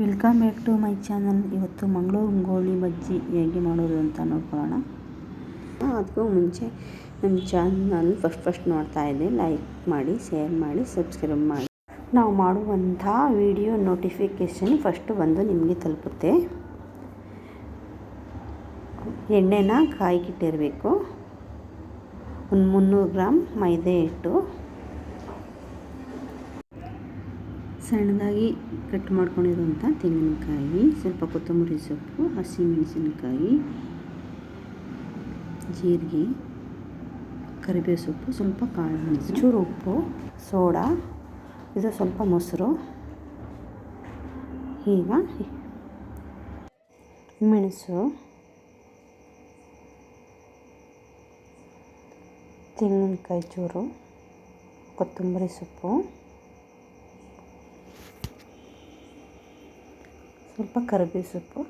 Welcome back to my channel ಇವತ್ತು ಮಂಗಳೂರು ಗೋಳಿ ಬಜ್ಜಿ ಹೇಗೆ ಮಾಡೋದು ಅಂತ ನೋಡ್ಕೊಳ್ಳೋಣ. ಅದಕ್ಕೂ ಮುಂಚೆ ನಮ್ಮ ಚಾನಲ್ ಫಸ್ಟ್ ಫಸ್ಟ್ ನೋಡ್ತಾ ಇದ್ದೆ. ಲೈಕ್ ಮಾಡಿ ಶೇರ್ ಮಾಡಿ ಸಬ್ಸ್ಕ್ರೈಬ್ ಮಾಡಿ. ನಾವು ಮಾಡುವಂಥ ವಿಡಿಯೋ ನೋಟಿಫಿಕೇಷನ್ ಫಸ್ಟು ಬಂದು ನಿಮಗೆ ತಲುಪುತ್ತೆ. ಎಣ್ಣೆನ ಕಾಯಿಗಿಟ್ಟಿರಬೇಕು. ಒಂದು ಮುನ್ನೂರು ಗ್ರಾಮ್ ಮೈದೆ ಹಿಟ್ಟು. ಸಣ್ಣದಾಗಿ ಕಟ್ ಮಾಡ್ಕೊಂಡಿರುವಂಥ ತೆಂಗಿನಕಾಯಿ, ಸ್ವಲ್ಪ ಕೊತ್ತಂಬರಿ ಸೊಪ್ಪು, ಹಸಿಮೆಣಸಿನಕಾಯಿ, ಜೀರಿಗೆ, ಕರಿಬೇವು ಸೊಪ್ಪು, ಸ್ವಲ್ಪ ಕಾಳು ಮೆಣಸು, ಚೂರು ಉಪ್ಪು, ಸೋಡಾ, ಇದು ಸ್ವಲ್ಪ ಮೊಸರು. ಈಗ ಮೆಣಸು, ತೆಂಗಿನಕಾಯಿ ಚೂರು, ಕೊತ್ತಂಬರಿ ಸೊಪ್ಪು. ಸ್ವಲ್ಪ ಕರಿಬೇವು ಸೊಪ್ಪು,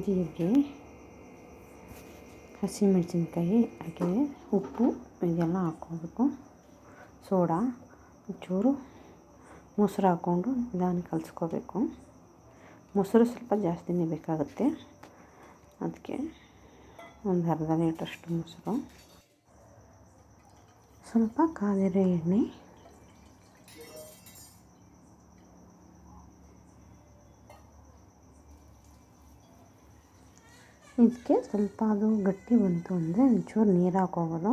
ಜೀರಿಗೆ, ಹಸಿಮೆಣಸಿನ್ಕಾಯಿ, ಹಾಗೆ ಉಪ್ಪು ಇದೆಲ್ಲ ಹಾಕ್ಕೋಬೇಕು. ಸೋಡಾ ಚೂರು ಮೊಸರು ಹಾಕ್ಕೊಂಡು ನಿಧಾನ ಕಲಿಸ್ಕೋಬೇಕು. ಮೊಸರು ಸ್ವಲ್ಪ ಜಾಸ್ತಿನೇ ಬೇಕಾಗುತ್ತೆ. ಅದಕ್ಕೆ ಒಂದು ಅರ್ಧ ಲೀಟ್ರಷ್ಟು ಮೊಸರು. ಸ್ವಲ್ಪ ಕಾದಿರೋ ಎಣ್ಣೆ ಇದಕ್ಕೆ ಸ್ವಲ್ಪ ಅದು ಗಟ್ಟಿ ಬಂತು ಅಂದರೆ ಒಂಚೂರು ನೀರು ಹಾಕೋಬೋದು.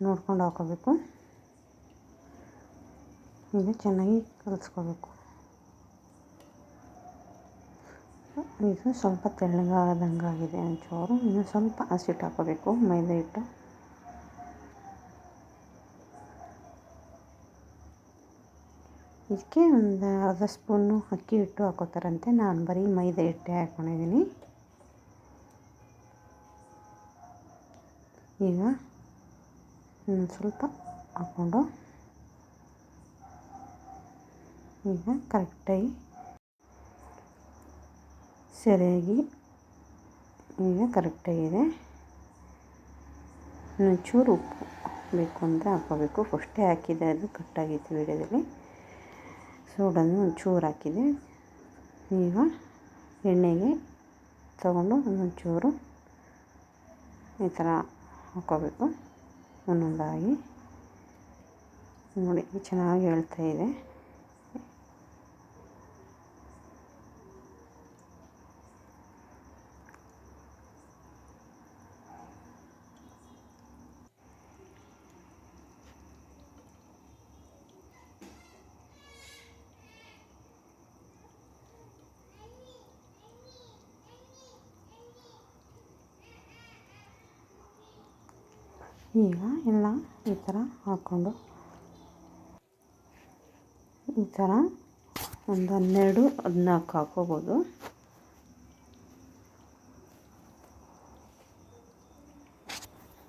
ನೋಡ್ಕೊಂಡು ಹಾಕೋಬೇಕು. ಈಗ ಚೆನ್ನಾಗಿ ಕಲಿಸ್ಕೋಬೇಕು. ಇದು ಸ್ವಲ್ಪ ತೆಳ್ಳಗಾದಂಗೆ ಆಗಿದೆ ಒಂಚೂರು. ಇನ್ನು ಸ್ವಲ್ಪ ಹಸಿಟ್ಟು ಹಾಕೋಬೇಕು, ಮೈದಾ ಹಿಟ್ಟು. ಇದಕ್ಕೆ ಒಂದು ಅರ್ಧ ಸ್ಪೂನು ಅಕ್ಕಿ ಹಿಟ್ಟು ಹಾಕೋತಾರಂತೆ. ನಾನು ಬರೀ ಮೈದಾ ಹಿಟ್ಟೆ ಹಾಕ್ಕೊಂಡಿದ್ದೀನಿ ಈಗ ಸ್ವಲ್ಪ ಹಾಕ್ಕೊಂಡು ಈಗ ಕರೆಕ್ಟಾಗಿ ಸರಿಯಾಗಿ ಈಗ ಕರೆಕ್ಟಾಗಿದೆ ಚೂರು ಉಪ್ಪು ಬೇಕು ಅಂದರೆ ಹಾಕೋಬೇಕು ಫಸ್ಟೇ ಹಾಕಿದೆ ಅದು ಕಟ್ಟಾಗಿತ್ತು ವೀಡಿಯೋದಲ್ಲಿ. ಸೋಡನ್ನು ಒಂಚೂರು ಹಾಕಿದೆ. ಈಗ ಎಣ್ಣೆಗೆ ತಗೊಂಡು ಒಂಚೂರು ಈ ಥರ ಹಾಕ್ಕೋಬೇಕು ಒಂದೊಂದಾಗಿ ನೋಡಿ ಚೆನ್ನಾಗಿ ಹೇಳ್ತಾ ಇದೆ. ಈಗ ಎಲ್ಲ ಈ ಥರ ಹಾಕ್ಕೊಂಡು ಈ ಥರ ಒಂದು ಹನ್ನೆರಡು, ಹದಿನಾಲ್ಕು ಹಾಕೋಬೋದು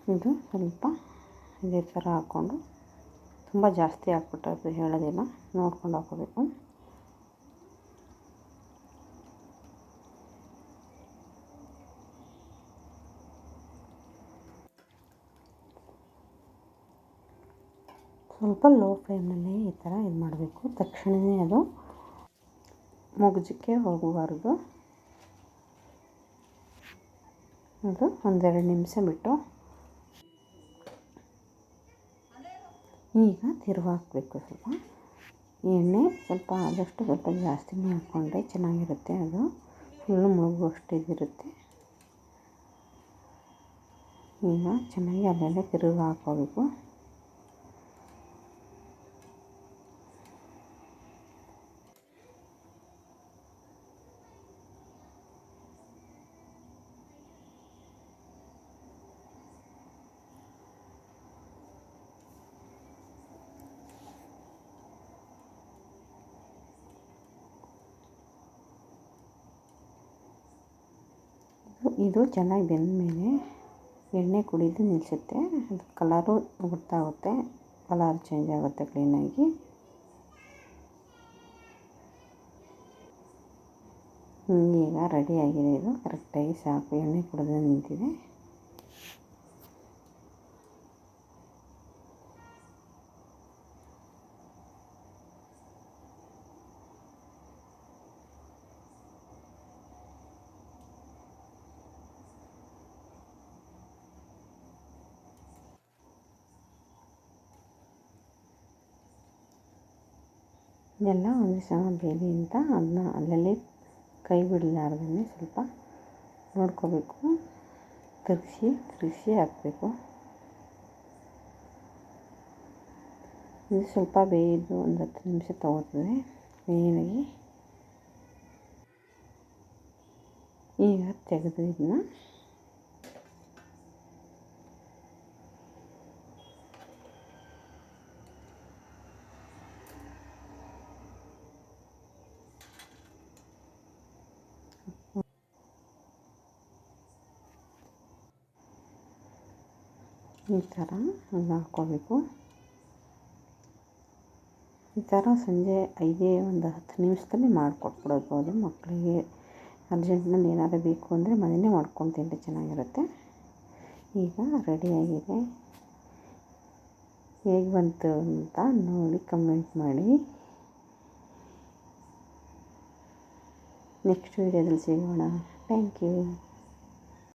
ಇದು ಸ್ವಲ್ಪ ಇದೇ ಥರ ಹಾಕ್ಕೊಂಡು ತುಂಬ ಜಾಸ್ತಿ ಹಾಕ್ಬಿಟ್ಟು ಹೇಳೋದಿಲ್ಲ, ನೋಡ್ಕೊಂಡು ಹಾಕ್ಕೋಬೇಕು. ಸ್ವಲ್ಪ ಲೋ ಫ್ಲೇಮ್ನಲ್ಲಿ ಈ ಥರ ಇದು ಮಾಡಬೇಕು. ತಕ್ಷಣವೇ ಅದು ಮುಗಜಕ್ಕೆ ಹೋಗಬಾರ್ದು. ಅದು ಒಂದೆರಡು ನಿಮಿಷ ಬಿಟ್ಟು ಈಗ ತಿರುವಾಕಬೇಕು ಸ್ವಲ್ಪ. ಎಣ್ಣೆ ಸ್ವಲ್ಪ ಆದಷ್ಟು ಸ್ವಲ್ಪ ಜಾಸ್ತಿನೇ ಹಾಕ್ಕೊಂಡ್ರೆ ಚೆನ್ನಾಗಿರುತ್ತೆ ಅದು. ಫುಲ್ಲು ಮುಳುಗುವಷ್ಟು ಇದಿರುತ್ತೆ ಈಗ ಚೆನ್ನಾಗಿ ಅಲ್ಲೆಲ್ಲ ತಿರುಗಿ ಹಾಕ್ಕೋಬೇಕು ಇದು ಚೆನ್ನಾಗಿ ಬೆಂದ ಮೇಲೆ ಎಣ್ಣೆ ಕುಡಿದು ನಿಲ್ಲಿಸುತ್ತೆ. ಅದು ಕಲರು ಹೋಗುತ್ತೆ. ಕಲರ್ ಚೇಂಜ್ ಆಗುತ್ತೆ ಕ್ಲೀನಾಗಿ ಈಗ ರೆಡಿಯಾಗಿದೆ ಇದು. ಕರೆಕ್ಟಾಗಿ ಸಾಕು. ಎಣ್ಣೆ ಕುಡಿದು ನಿಂತಿದೆ. ಇದೆಲ್ಲ ಒಂದು ಸಮ ಬೇಲಿ ಅಂತ ಅದನ್ನ ಅಲ್ಲಲ್ಲಿ ಕೈ ಬಿಡಲಾರ್ದೇ ಸ್ವಲ್ಪ ನೋಡ್ಕೋಬೇಕು. ತಿರುಗಿಸಿ ತಿರುಗಿಸಿ ಹಾಕಬೇಕು. ಇದು ಸ್ವಲ್ಪ ಬೇಯ್ದು ಒಂದು ಹತ್ತು ನಿಮಿಷ ತಗೋತದೆ. ಮೇನಾಗಿ ಈಗ ತೆಗೆದು ಇದನ್ನ ಈ ಥರ ಎಲ್ಲ ಹಾಕ್ಕೋಬೇಕು. ಈ ಥರ ಸಂಜೆ ಐದೇ ಒಂದು ಹತ್ತು ನಿಮಿಷದಲ್ಲಿ ಮಾಡಿಕೊಟ್ಬಿಡ್ಬೋದು ಮಕ್ಕಳಿಗೆ ಅರ್ಜೆಂಟ್ನಲ್ಲಿ ಏನಾದರೂ ಬೇಕು ಅಂದರೆ ಮನೆಯೇ ಮಾಡ್ಕೊಂಡು ತಿಂದರೆ ಚೆನ್ನಾಗಿರುತ್ತೆ. ಈಗ ರೆಡಿಯಾಗಿದೆ ಹೇಗೆ ಬಂತು ಅಂತ ನೋಡಿ ಕಮೆಂಟ್ ಮಾಡಿ. ನೆಕ್ಸ್ಟ್ ವೀಡಿಯೋದಲ್ಲಿ ಸಿಗೋಣ. Thank you